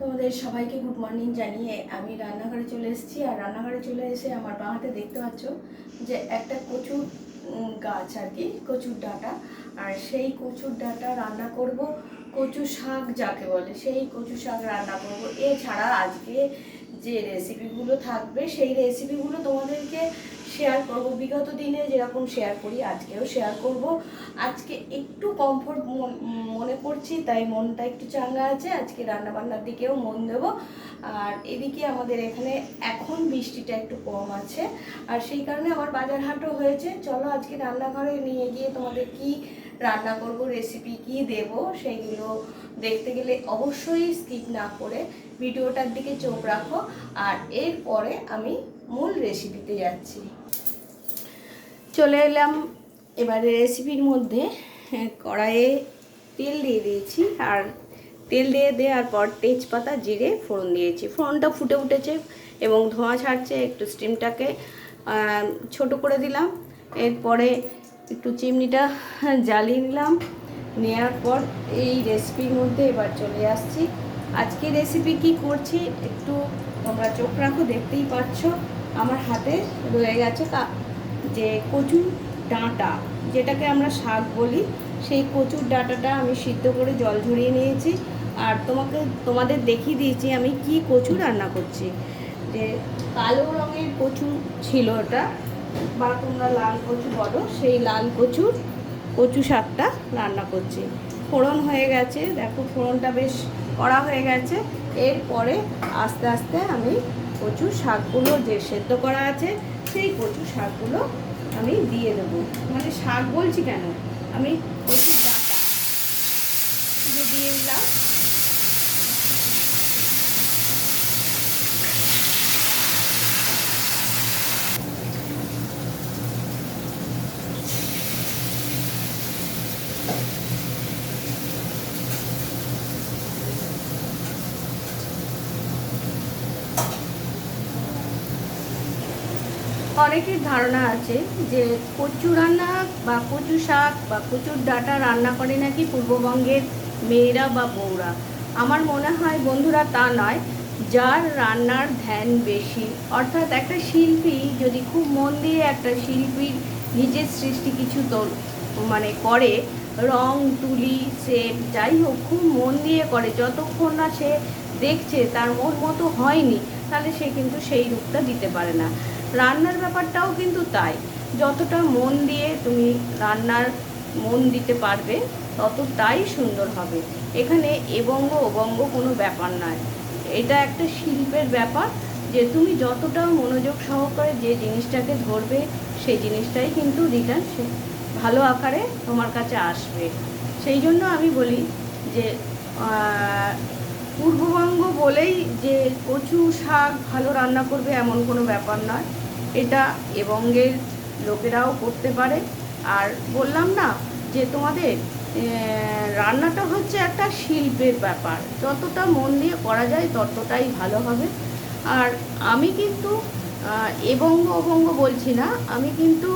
তোমাদের সবাইকে good morning জানিয়ে আমি রান্নাঘরে চলে এসেছি। আর রান্নাঘরে চলে এসে আমার বাঁ হাতে দেখতে পাচ্ছ যে একটা কচুর গাছ আর কি, কচুর ডাঁটা। আর সেই কচুর ডাঁটা রান্না করব কচু শাক যাকে বলে। সেই কচু শাক রান্না করব। এছাড়া আজকে যে রেসিপিগুলো থাকবে সেই রেসিপিগুলো তোমাদেরকে শেয়ার করব। বিগত দিনে যেরকম শেয়ার করি, আজকেও শেয়ার করব। আজকে একটু কমফোর্ট মনে করছি তাই মনটা একটু চাঙ্গা আছে। আজকে রান্নাবান্নার দিকেও মন দেব। আর এদিকে আমাদের এখানে এখন বৃষ্টিটা একটু কম আছে। আর সেই কারণে আমার বাজার হাটও হয়েছে। চলো আজকে রান্নাঘরে নিয়ে গিয়ে তোমাদের কি রান্না করব রেসিপি কি দেব, সেইগুলো দেখতে গেলে অবশ্যই স্কিপ না করে ভিডিওটার দিকে চোখ রাখো। আর এরপরে আমি মূল রেসিপিতে যাচ্ছি। চলে এলাম। এবারে রেসিপির মধ্যে হ্যাঁ, কড়াইয়ে তেল দিয়ে দিয়েছি। আর তেল দিয়ে দেওয়ার পর তেজপাতা জিরে ফোড়ন দিয়েছি। ফোড়নটা ফুটে উঠেছে এবং ধোঁয়া ছাড়ছে একটু স্টিমটাকে ছোট করে দিলাম। এরপরে একটু চিমনিটা জ্বালিয়ে নিলাম। নেওয়ার পর এই রেসিপির মধ্যে এবার চলে আসছি। আজকে রেসিপি কি করছি একটু তোমরা চোখ রাখো দেখতেই পাচ্ছ। আমার হাতে রয়ে গেছে যে কচুর ডাঁটা, যেটাকে আমরা শাক বলি, সেই কচুর ডাঁটাটা আমি সিদ্ধ করে জল ঝরিয়ে নিয়েছি। আর তোমাকে, তোমাদের দেখিয়ে দিয়েছি আমি কি কচু রান্না করছি। যে কালো রঙের কচু ছিল ওটা, বা তোমরা লাল কচু বলো, সেই লাল কচুর কচু শাকটা রান্না করছি। ফোড়ন হয়ে গেছে, দেখো ফোড়নটা বেশ কড়া হয়ে গেছে। এরপরে আস্তে আস্তে আমি কচু শাকগুলো যে সেদ্ধ করা আছে, সেই কচু শাকগুলো আমি দিয়ে দেবো। মানে শাক বলছি কেন? আমি কচুর ডাটা। দিয়ে দিলাম। অনেকের ধারণা আছে যে কচু রান্না বা কচু শাক বা কচুর ডাঁটা রান্না করে নাকি পূর্ববঙ্গের মেয়েরা বা বউরা। আমার মনে হয় বন্ধুরা তা নয়, যার রান্নার ধ্যান বেশি। অর্থাৎ একটা শিল্পী যদি খুব মন দিয়ে একটা শিল্পীর নিজের সৃষ্টি কিছু তো মানে করে, রং, তুলি সেপ যাই হোক, খুব মন দিয়ে করে, যতক্ষণ না সে দেখছে তার মন মতো হয়নি, তাহলে সে কিন্তু সেই রূপটা দিতে পারে না। রান্নার ব্যাপারটাও কিন্তু তাই। যতটা মন দিয়ে তুমি রান্নার মন দিতে পারবে, ততটাই সুন্দর হবে। এখানে এবঙ্গ অবঙ্গ কোনো ব্যাপার নয়। এটা একটা শিল্পের ব্যাপার যে তুমি যতটা মনোযোগ সহকারে যে জিনিসটাকে ধরবে, সেই জিনিসটাই কিন্তু রিটার্ন ভালো আকারে তোমার কাছে আসবে। সেই জন্য আমি বলি যে পূর্ববঙ্গ বলেই যে কচু শাক ভালো রান্না করবে এমন কোনো ব্যাপার নয়। এটা এবঙ্গের লোকেরাও করতে পারে। আর বললাম না যে তোমাদের রান্নাটা হচ্ছে একটা শিল্পের ব্যাপার। যতটা মন দিয়ে করা যায় ততটাই ভালো হবে। আর আমি কিন্তু এবঙ্গ অবঙ্গ বলছি না, আমি কিন্তু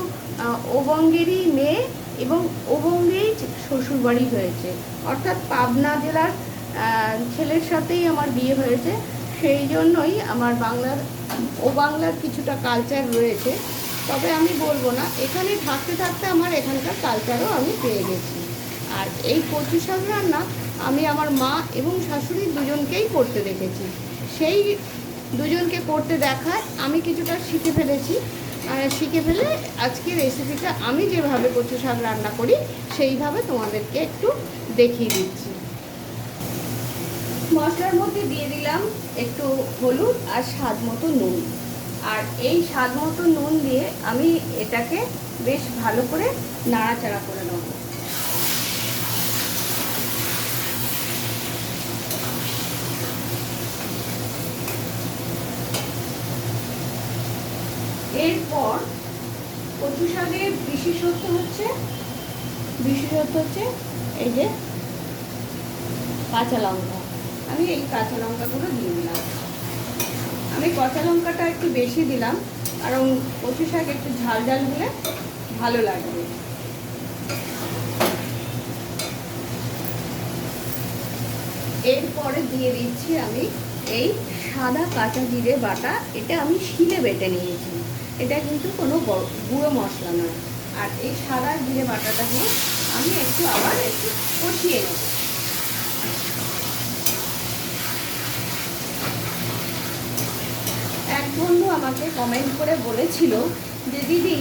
ওবঙ্গেরই মেয়ে এবং ওবঙ্গেই শ্বশুরবাড়ি হয়েছে। অর্থাৎ পাবনা জেলার ছেলের সাথেই আমার বিয়ে হয়েছে। সেই জন্যই আমার বাংলার, ও বাংলার কিছুটা কালচার রয়েছে। তবে আমি বলব না, এখানে থাকতে থাকতে আমার এখানকার কালচারও আমি পেয়ে গেছি। আর এই কচু শাক রান্না আমি আমার মা এবং শাশুড়ি দুজনকেই করতে দেখেছি। সেই দুজনকে করতে দেখায় আমি কিছুটা শিখে ফেলেছি। শিখে ফেলে আজকে রেসিপিটা আমি যেভাবে কচু শাক রান্না করি, সেইভাবে তোমাদেরকে একটু দেখিয়ে দিচ্ছি। মশলার মধ্যে দিয়ে দিলাম একটু হলুদ আর স্বাদ মতো নুন। আর এই স্বাদ মতো নুন দিয়ে আমি এটাকে বেশ ভালো করে নাড়াচাড়া করে নেব। এরপর কচু শাকের বিশেষত্ব হচ্ছে বিশেষত্ব হচ্ছে এই যে কাঁচা লঙ্কা। আমি এই কাঁচা লঙ্কাগুলো দিয়ে দিলাম। আমি কাঁচা লঙ্কাটা একটু বেশি দিলাম, কারণ কচু শাক একটু ঝাল ঝাল হলে ভালো লাগবে। এরপরে দিয়ে দিচ্ছি আমি এই সাদা কাঁচা জিরে বাটা, এটা আমি শিলে বেটে নিয়েছি। এটা কিন্তু কোনো গুঁড়ো মশলা নয়। আর এই সাদা জিরে বাটাটাকে আমি একটু আবার একটু কষিয়ে নেব। আমাকে কমেন্ট করে বলেছিল যে, দিদি,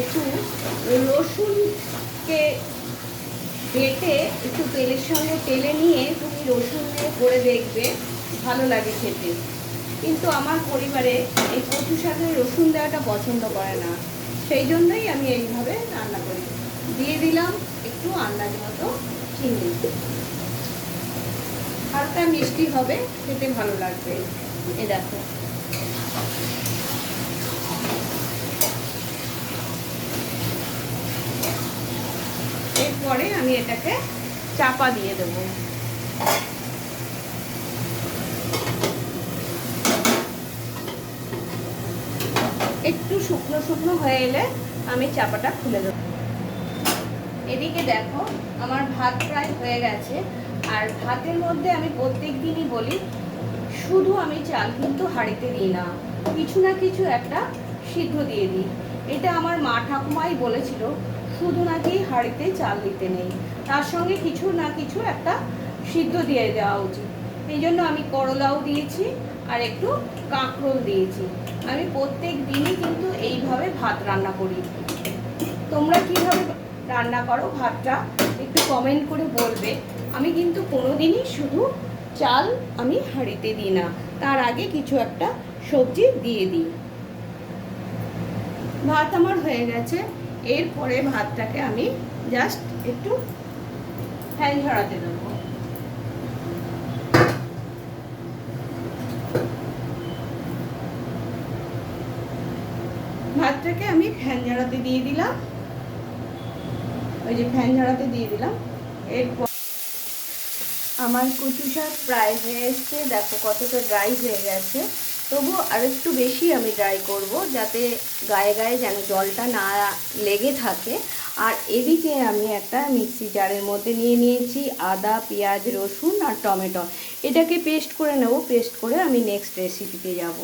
একটু রসুনকে বেটে একটু তেলের সঙ্গে তেলে নিয়ে তুমি রসুন করে দেখবে, ভালো লাগে খেতে। কিন্তু আমার পরিবারে এই কচু শাকে রসুন দেওয়াটা পছন্দ করে না। সেই জন্যই আমি এইভাবে রান্না করি। দিয়ে দিলাম একটু আন্দাজ মতো চিনি। হালকা মিষ্টি হবে, খেতে ভালো লাগবে। এ দেখো। এরপরে আমি এটাকে চাপা দিয়ে দেব। একটু শুকনো শুকনো হয়ে এলে আমি চাপাটা খুলে দেবো। এদিকে দেখো, আমার ভাত প্রায় হয়ে গেছে। আর ভাতের মধ্যে আমি প্রত্যেক দিনই বলি, শুধু আমি চাল কিন্তু হাঁড়িতে দিই না, কিছু না কিছু একটা সিদ্ধ দিয়ে দিই। এটা আমার মা ঠাকুমাই বলেছিল শুধু নাকি হাঁড়িতে চাল দিতে নেই। তার সঙ্গে কিছু না কিছু একটা সিদ্ধ দিয়ে দেওয়া উচিত। এই জন্য আমি করলাও দিয়েছি আর একটু কাঁকরোল দিয়েছি। আমি প্রত্যেক দিনই কিন্তু এইভাবে ভাত রান্না করি। তোমরা কীভাবে রান্না করো ভাতটা একটু কমেন্ট করে বলবে। আমি কিন্তু কোনোদিনই শুধু চাল আমি হাঁড়িতে দিই না, তার আগে কিছু একটা সবজি দিয়ে দিই। ভাত আমার হয়ে গেছে। এরপরে ভাতটাকে আমি জাস্ট একটু ফ্যান ঝরাতে দেবো। ভাতটাকে আমি ফ্যান ঝরাতে দিয়ে দিলাম। ওই যে ফ্যান ঝরাতে দিয়ে দিলাম। এরপর আমার কচু শাক প্রায় হয়ে এসছে। দেখো কতটা ড্রাই হয়ে গেছে। তবু আর একটু বেশি আমি ড্রাই করব যাতে গায়ে গায়ে যেন জলটা না লেগে থাকে। আর এদিকে আমি একটা মিক্সি জারের মধ্যে নিয়ে নিয়েছি আদা, পেঁয়াজ, রসুন আর টমেটো। এটাকে পেস্ট করে নেব পেস্ট করে আমি নেক্সট রেসিপিতে যাব।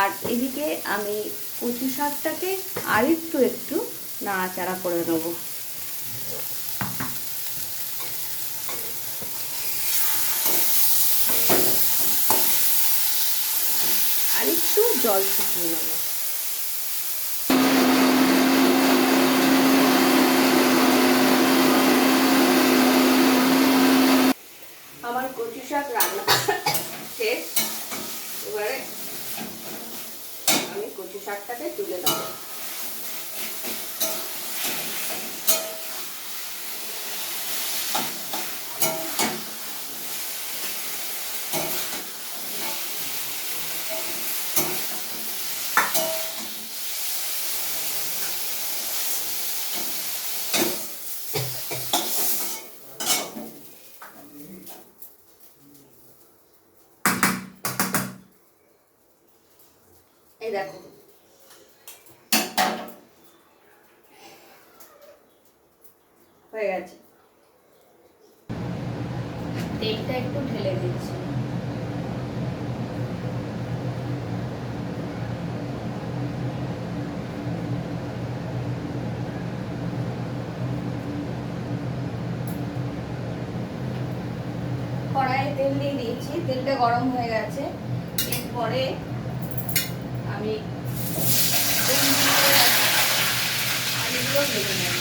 আর এদিকে আমি কচু শাকটাকে আরেকটু একটু নাড়াচাড়া করে নেব আর একটু জল শুকিয়ে নেব আমার কচু শাক রান্না শেষ এবারে আমি কচু শাকটাকে তুলে দেবো দেখো। হয়ে গেছে। তেলটা একটু ঢেলে দিচ্ছি। কড়াইয়ে তেল দিয়ে দিয়েছি। তেলটা গরম হয়ে গেছে। এরপরে আমি আলুগুলো ভেজে নেব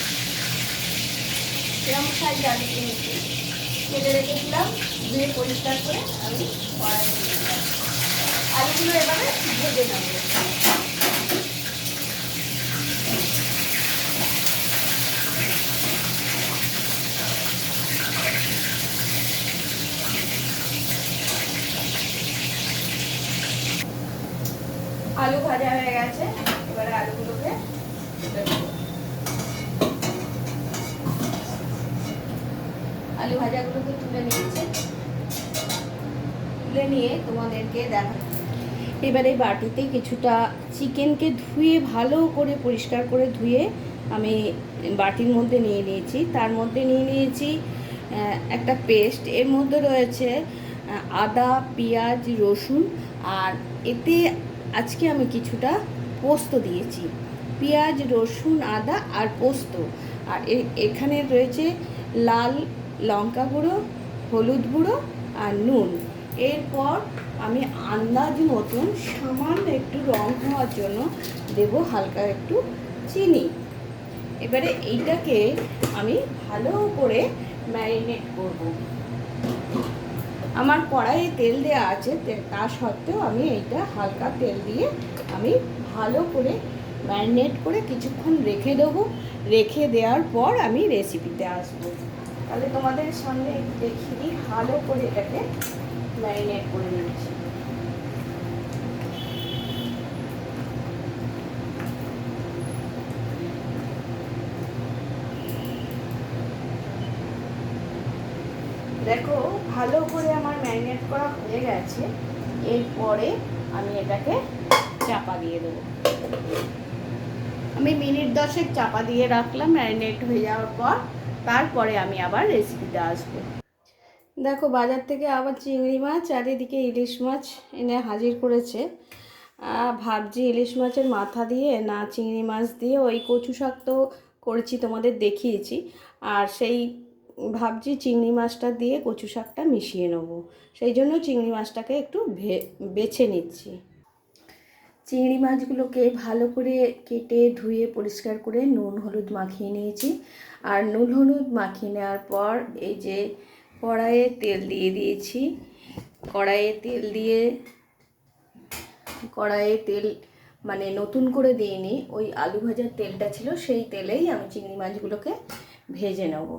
সেরকম সাইজ আলু কিনেছি। কেটে রেখেছিলাম, ধুয়ে পরিষ্কার করে আমি কড়াই আলুগুলো এবারে ভেজে নেব আলু ভাজা হয়ে গেছে এবারে আলুগুলোকে। আলু ভাজাগুলোকে তুলে নিয়েছি। তুলে নিয়ে তোমাদেরকে দেখা এবারে বাটিতে কিছুটা চিকেনকে ধুয়ে ভালো করে পরিষ্কার করে ধুয়ে আমি বাটির মধ্যে নিয়ে নিয়েছি। তার মধ্যে নিয়ে নিয়েছি একটা পেস্ট। এর মধ্যে রয়েছে আদা, পেঁয়াজ, রসুন। আর এতে আজকে আমি কিছুটা পোস্ত দিয়েছি। পেঁয়াজ, রসুন, আদা আর পোস্ত। আর এখানে রয়েছে লাল লঙ্কা গুঁড়ো, হলুদ গুঁড়ো আর নুন। এরপর আমি আন্দাজ মতন সামান্য একটু রং হওয়ার জন্য দেব হালকা একটু চিনি। এবারে এইটাকে আমি ভালো করে ম্যারিনেট করব। আমার কড়াইয়ে তেল দেওয়া আছে তা সত্ত্বেও আমি এইটা হালকা তেল দিয়ে আমি ভালো করে ম্যারিনেট করে কিছুক্ষণ রেখে দেবো। রেখে দেওয়ার পর আমি রেসিপিতে আসব। তাহলে তোমাদের সামনে দেখিয়ে দিই ভালো করে এটাকে ম্যারিনেট করে নিচ্ছি। দেখো, ভালো করে আমার ম্যারিনেট করা হয়ে গেছে। এরপরে আমি এটাকে চাপা দিয়ে দেবো। আমি মিনিট দশেক চাপা দিয়ে রাখলাম, ম্যারিনেট হয়ে যাওয়ার পর তারপরে আমি আবার রেসিপিতে আসব। দেখো, বাজার থেকে আবার চিংড়ি মাছ আর এদিকে ইলিশ মাছ এনে হাজির করেছে। ভাবছি ইলিশ মাছের মাথা দিয়ে না চিংড়ি মাছ দিয়ে ওই কচু শাক তো করেছি, তোমাদের দেখিয়েছি। আর সেই ভাবছি চিংড়ি মাছটা দিয়ে কচু শাকটা মিশিয়ে নেব। সেই জন্য চিংড়ি মাছটাকে একটু বেছে নিচ্ছি। চিংড়ি মাছগুলোকে ভালো করে কেটে ধুয়ে পরিষ্কার করে নুন হলুদ মাখিয়ে নিয়েছি। আর নুন হলুদ মাখিয়ে নেওয়ার পর এই যে কড়াইয়ে তেল দিয়ে দিয়েছি। কড়াইয়ে তেল দিয়ে কড়াইয়ে তেল মানে নতুন করে দিইনি, ওই আলু ভাজার তেলটা ছিল, সেই তেলেই আমি চিংড়ি মাছগুলোকে ভেজে নেব।